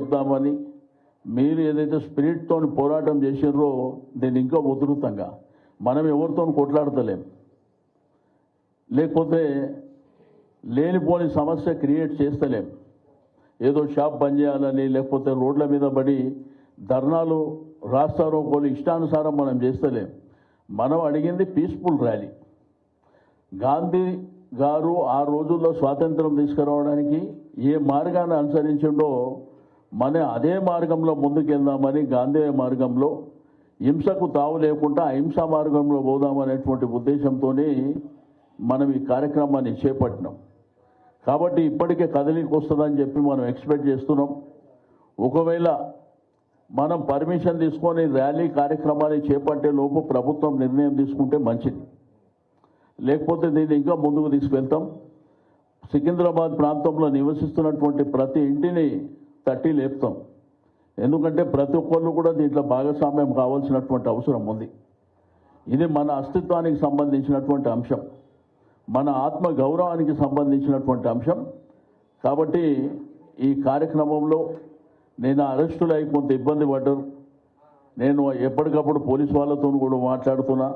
చెప్దామని మీరు ఏదైతే స్పిరిట్తో పోరాటం చేసారో దీన్ని ఇంకా ఉధృతంగా. మనం ఎవరితో కొట్లాడతలేం. లేకపోతే లేనిపోని సమస్య క్రియేట్ చేస్తలేం. ఏదో షాప్ బంద్ చేయాలని లేకపోతే రోడ్ల మీద పడి ధర్నాలు రాస్తారోకోలు ఇష్టానుసారం మనం చేస్తలేం. మనం అడిగింది పీస్ఫుల్ ర్యాలీ. గాంధీ గారు ఆ రోజుల్లో స్వాతంత్రం తీసుకురావడానికి ఏ మార్గాన్ని అనుసరించిండో మన అదే మార్గంలో ముందుకెళ్దామని గాంధీ మార్గంలో హింసకు తావు లేకుండా అహింసా మార్గంలో పోదామనేటువంటి ఉద్దేశంతోనే మనం ఈ కార్యక్రమాన్ని చేపట్టినాం. కాబట్టి ఇప్పటికే కదలికి వస్తుందని చెప్పి మనం ఎక్స్పెక్ట్ చేస్తున్నాం. ఒకవేళ మనం పర్మిషన్ తీసుకొని ర్యాలీ కార్యక్రమాన్ని చేపట్టే లోపు ప్రభుత్వం నిర్ణయం తీసుకుంటే మంచిది. లేకపోతే దీన్ని ఇంకా ముందుకు తీసుకెళ్తాం. సికింద్రాబాద్ ప్రాంతంలో నివసిస్తున్నటువంటి ప్రతి ఇంటిని తట్టి లేపుతాం. ఎందుకంటే ప్రతి ఒక్కళ్ళు కూడా దీంట్లో భాగస్వామ్యం కావాల్సినటువంటి అవసరం ఉంది. ఇది మన అస్తిత్వానికి సంబంధించినటువంటి అంశం. మన ఆత్మ గౌరవానికి సంబంధించినటువంటి అంశం. కాబట్టి ఈ కార్యక్రమంలో నేను అరెస్టులై కొంత ఇబ్బంది పడ్డారు నేను ఎప్పటికప్పుడు పోలీస్ వాళ్ళతో కూడా మాట్లాడుతున్నా.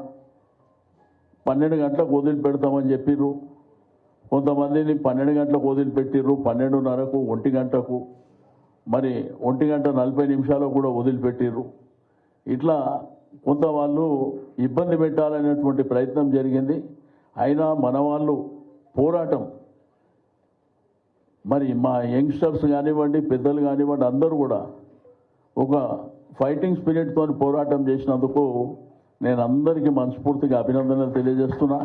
పన్నెండు గంటలకు వదిలిపెడతామని చెప్పిర్రు. కొంతమందిని పన్నెండు గంటలకు వదిలిపెట్టిర్రు. పన్నెండున్నరకు ఒంటి గంటకు. మరి ఒంటి గంట నలభై నిమిషాలు కూడా వదిలిపెట్టిర్రు. ఇట్లా కొంత వాళ్ళు ఇబ్బంది పెట్టాలనేటువంటి ప్రయత్నం జరిగింది. అయినా మన వాళ్ళు పోరాటం. మరి మా యంగ్స్టర్స్ కానివ్వండి పెద్దలు కానివ్వండి అందరూ కూడా ఒక ఫైటింగ్ స్పిరిట్తో పోరాటం చేసినందుకు నేను అందరికీ మనస్ఫూర్తిగా అభినందనలు తెలియజేస్తున్నా.